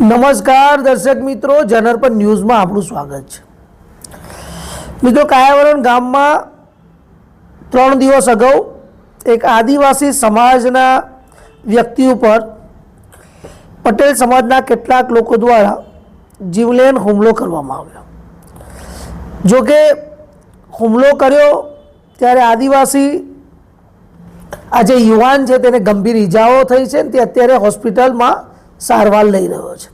નમસ્કાર દર્શક મિત્રો જનરપન ન્યૂઝમાં આપણું સ્વાગત છે. મિત્રો, કાયાવરણ ગામમાં ત્રણ દિવસ અગાઉ એક આદિવાસી સમાજના વ્યક્તિ ઉપર પટેલ સમાજના કેટલાક લોકો દ્વારા જીવલેણ હુમલો કરવામાં આવ્યો. જોકે હુમલો કર્યો ત્યારે આદિવાસી આ જે યુવાન છે, તેને ગંભીર ઈજાઓ થઈ છે ને તે અત્યારે હોસ્પિટલમાં સારવાર લઈ રહ્યો છે.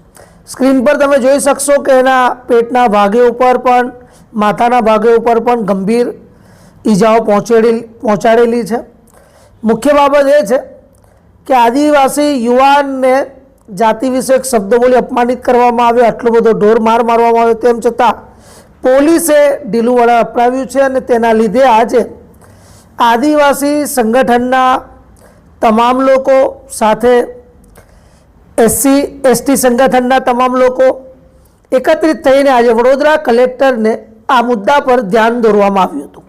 સ્ક્રીન પર તમે જોઈ શકશો કે એના પેટના ભાગે ઉપર પણ, માથાના ભાગે ઉપર પણ ગંભીર ઈજાઓ પહોંચેડી પહોંચાડેલી છે. મુખ્ય બાબત એ છે કે આદિવાસી યુવાનને જાતિ વિષયક શબ્દો બોલી અપમાનિત કરવામાં આવ્યો આટલો બધો ઢોર માર મારવામાં આવ્યો તેમ છતાં પોલીસે ઢીલું વળા અપનાવ્યું છે અને તેના લીધે આજે આદિવાસી સંગઠનના તમામ લોકો સાથે એસસી, એસટી સંગઠનના તમામ લોકો એકત્રિત થઈને આજે વડોદરા કલેક્ટરને આ મુદ્દા પર ધ્યાન દોરવામાં આવ્યું હતું.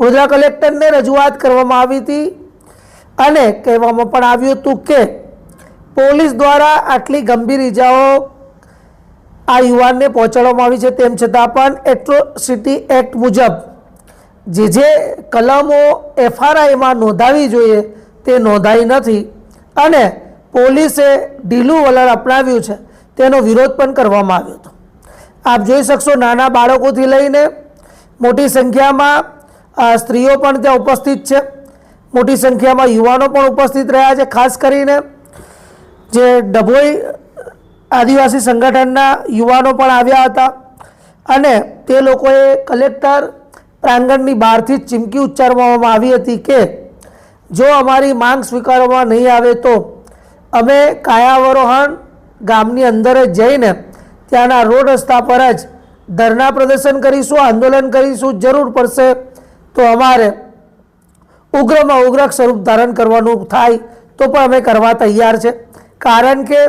વડોદરા કલેક્ટરને રજૂઆત કરવામાં આવી હતી અને કહેવામાં પણ આવ્યું હતું કે પોલીસ દ્વારા આટલી ગંભીર ઇજાઓ આ યુવાનને પહોંચાડવામાં આવી છે. તેમ છતાં પણ એટ્રોસિટી એક્ટ મુજબ જે જે કલમો એફઆરઆઈમાં નોંધાવી જોઈએ તે નોંધાઈ નથી અને પોલીસે ઢીલું વલણ અપનાવ્યું છે. તેનો વિરોધ પણ કરવામાં આવ્યો હતો. આપ જોઈ શકશો નાના બાળકોથી લઈને મોટી સંખ્યામાં સ્ત્રીઓ પણ ત્યાં ઉપસ્થિત છે. મોટી સંખ્યામાં યુવાનો પણ ઉપસ્થિત રહ્યા છે. ખાસ કરીને જે ડભોઈ આદિવાસી સંગઠનના યુવાનો પણ આવ્યા હતા અને તે લોકોએ કલેક્ટર પ્રાંગણની બહારથી જ ચીમકી ઉચ્ચારવામાં આવી હતી કે, જો અમારી માંગ સ્વીકારવામાં નહીં આવે તો અમે કાયાવરોહણ ગામની અંદર જ જઈને ત્યાંના રોડ રસ્તા પર જ ધરણા પ્રદર્શન કરીશું, આંદોલન કરીશું, જરૂર પડશે તો અમારે ઉગ્રમાં ઉગ્ર સ્વરૂપ ધારણ કરવાનું થાય તો પણ અમે કરવા તૈયાર છે. કારણ કે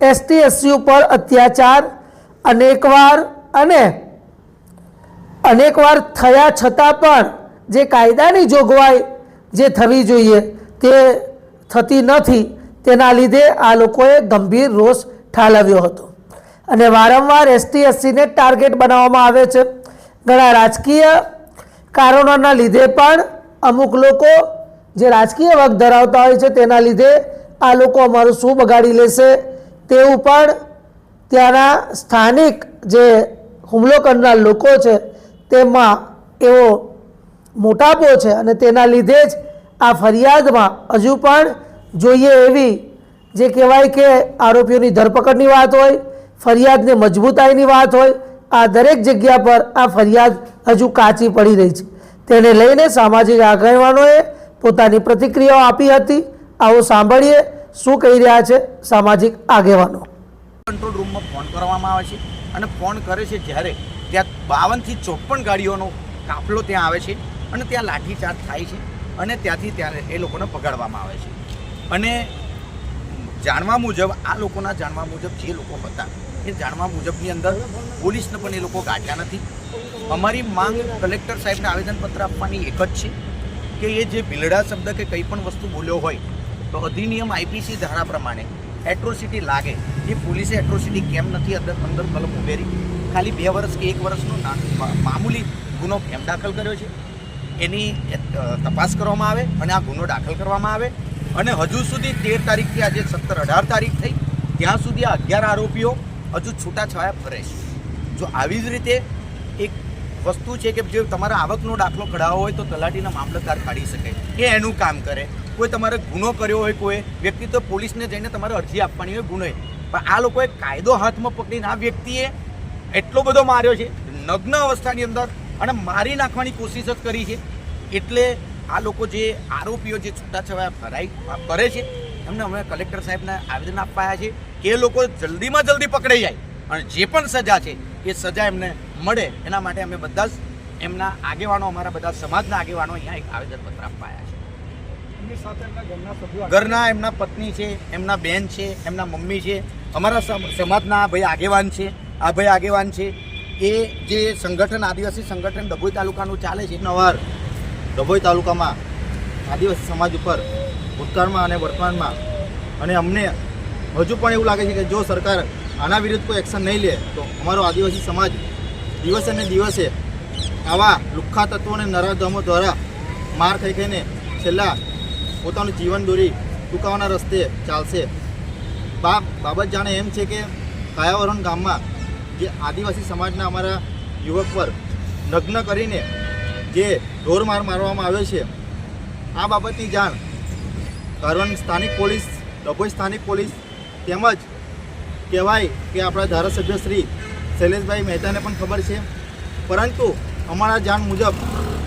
એસટી, એસસી ઉપર અત્યાચાર અનેકવાર અને અનેકવાર થયા છતાં પણ જે કાયદાની જોગવાઈ જે થવી જોઈએ તે થતી નથી. તેના લીધે આ લોકોએ ગંભીર રોષ ઠાલવ્યો હતો. અને વારંવાર એસટી એસસીને ટાર્ગેટ બનાવવામાં આવે છે. ઘણા રાજકીય કારણોના લીધે પણ અમુક લોકો જે રાજકીય વર્ગ ધરાવતા હોય છે તેના લીધે આ લોકો અમારું શું બગાડી લેશે તેવું પણ ત્યાંના સ્થાનિક જે હુમલો કરનાર લોકો છે તેમાં એવો મોટાપો છે અને તેના લીધે જ આ ફરિયાદમાં હજુ પણ જોઈએ એવી જે કહેવાય કે આરોપીઓની ધરપકડની વાત હોય, ફરિયાદને મજબૂતાઈની વાત હોય, આ દરેક જગ્યા પર આ ફરિયાદ હજુ કાચી પડી રહી છે. તેને લઈને સામાજિક આગેવાનોએ પોતાની પ્રતિક્રિયાઓ આપી હતી. આવો સાંભળીએ શું કહી રહ્યા છે સામાજિક આગેવાનો. કંટ્રોલ રૂમમાં ફોન કરવામાં આવે છે અને ફોન કરે છે જ્યારે ત્યાં બાવનથી ચોપન ગાડીઓનો કાફલો ત્યાં આવે છે અને ત્યાં લાઠીચાર્જ થાય છે અને ત્યાંથી ત્યારે એ લોકોને પકડવામાં આવે છે. અને જાણવા મુજબ, આ લોકોના જાણવા મુજબ જે લોકો હતા, એ જાણવા મુજબની અંદર પોલીસને પણ એ લોકો ગાંઠ્યા નથી. અમારી માંગ કલેક્ટર સાહેબને આવેદનપત્ર આપવાની એક જ છે કે એ જે ભીલડા શબ્દ કે કંઈ પણ વસ્તુ બોલ્યો હોય, તો અધિનિયમ આઈપીસી ધારા પ્રમાણે એટ્રોસિટી લાગે એ પોલીસે એટ્રોસિટી કેમ નથી અંદર કલમ ઉમેરી? ખાલી બે વર્ષ કે એક વર્ષનો મામૂલી ગુનો કેમ દાખલ કર્યો છે? એની તપાસ કરવામાં આવે અને આ ગુનો દાખલ કરવામાં આવે? અને હજુ સુધી તેર તારીખથી આજે સત્તર અઢાર તારીખ થઈ, ત્યાં સુધી આ અગિયાર આરોપીઓ હજુ છૂટાછવાયા ફરે છે. જો આવી જ રીતે એક વસ્તુ છે કે જે તમારા આવકનો દાખલો કઢાવવો હોય તો તલાટીના મામલતદાર કાઢી શકે એ એનું કામ કરે. કોઈ તમારે ગુનો કર્યો હોય કોઈ, વ્યક્તિ તો પોલીસને જઈને તમારે અરજી આપવાની હોય ગુનો પણ આ લોકોએ કાયદો હાથમાં પકડીને આ વ્યક્તિએ એટલો બધો માર્યો છે, નગ્ન અવસ્થાની અંદર અને મારી નાખવાની કોશિશ જ કરી છે. એટલે આ લોકો જે આરોપીઓ જે છૂટાછવાયા ભરાઈ કરે છે, એમને અમે કલેક્ટર સાહેબને આવેદન અપાયા છે કે એ લોકો જલ્દીમાં જલ્દી પકડાઈ જાય અને જે પણ સજા છે, એ સજા એમને મળે. એના માટે અમે બધા જ એમના આગેવાનો, અમારા બધા સમાજના આગેવાનો અહીંયા એક આવેદનપત્ર અપાયા છે ઘરના એમના પત્ની છે, એમના બેન છે, એમના મમ્મી છે, અમારા સમ- સમાજના ભાઈ આગેવાન છે, આ ભાઈ આગેવાન છે. એ જે સંગઠન, આદિવાસી સંગઠન ડભોઈ તાલુકાનું ચાલે છે, નવાર ડભોઈ તાલુકામાં આદિવાસી સમાજ ઉપર ભૂતકાળમાં અને વર્તમાનમાં. અને અમને હજુ પણ એવું લાગે છે કે જો સરકાર આના વિરુદ્ધ કોઈ એક્શન નહીં લે, તો અમારો આદિવાસી સમાજ દિવસે ને દિવસે આવા લુખ્ખા તત્વો અને નરાધમો દ્વારા માર ખાઈ ખાઈને છેલ્લા પોતાનું જીવન દોરી ટૂંકાવાના રસ્તે ચાલશે. બા બાબત જાણે એમ છે કે કાયાવરણ ગામમાં જે આદિવાસી સમાજના અમારા યુવક પર નગ્ન કરીને જે ઢોરમાર મારવામાં આવ્યો છે. આ બાબતની જાણ કારવન સ્થાનિક પોલીસ, ડભોઈ સ્થાનિક પોલીસ તેમજ કહેવાય કે આપણા ધારાસભ્ય શ્રી શૈલેષભાઈ મહેતાને પણ ખબર છે. પરંતુ અમારા જાણ મુજબ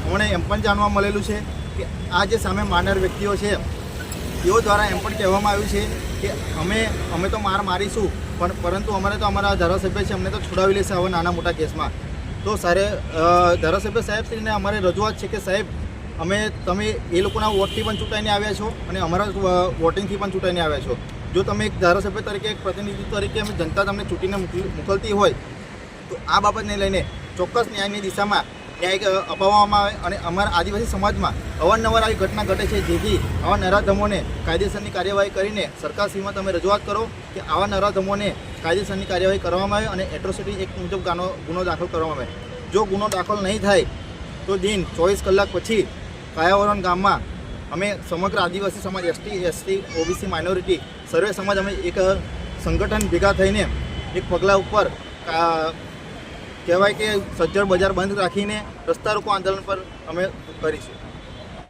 અમને એમ પણ જાણવા મળેલું છે કે આ જે સામે મારનાર વ્યક્તિઓ છે, તેઓ દ્વારા એમ પણ કહેવામાં આવ્યું છે કે અમે અમે તો માર મારીશું, પણ પરંતુ અમારે તો અમારા ધારાસભ્ય છે, અમને તો છોડાવી લેશે આવા નાના મોટા કેસમાં. તો સારે ધારાસભ્ય સાહેબશ્રીને અમારે રજૂઆત છે કે સાહેબ, અમે, તમે એ લોકોના વોટથી પણ ચૂંટાઈને આવ્યા છો અને અમારા વોટિંગથી પણ ચૂંટાઈને આવ્યા છો. જો તમે એક ધારાસભ્ય તરીકે, એક પ્રતિનિધિ તરીકે અમે જનતા તમને ચૂંટીને મોકલી, મોકલતી હોય, તો આ બાબતને લઈને ચોક્કસ ન્યાયની દિશામાં ન્યાય અપાવવામાં આવે અને અમારા આદિવાસી સમાજમાં અવારનવાર આવી ઘટના ઘટે છે. જેથી આવા નરાધમોને કાયદેસરની કાર્યવાહી કરીને સરકારશ્રીમાં તમે રજૂઆત કરો કે આવા નરાધમોને કાયદેસરની કાર્યવાહી કરવામાં આવે અને એટ્રોસિટી એક મુજબ ગાનો, ગુનો દાખલ કરવામાં આવે. જો ગુનો દાખલ નહીં થાય તો દિન ચોવીસ કલાક પછી કાયાવરણ ગામમાં અમે સમગ્ર આદિવાસી સમાજ, એસટી એસટી ઓબીસી, માઇનોરિટી સર્વે સમાજ અમે એક સંગઠન ભેગા થઈને એક પગલા ઉપર કહેવાય કે સજ્જડ બજાર બંધ રાખીને રસ્તા રોકો આંદોલન પર અમે કરીશું.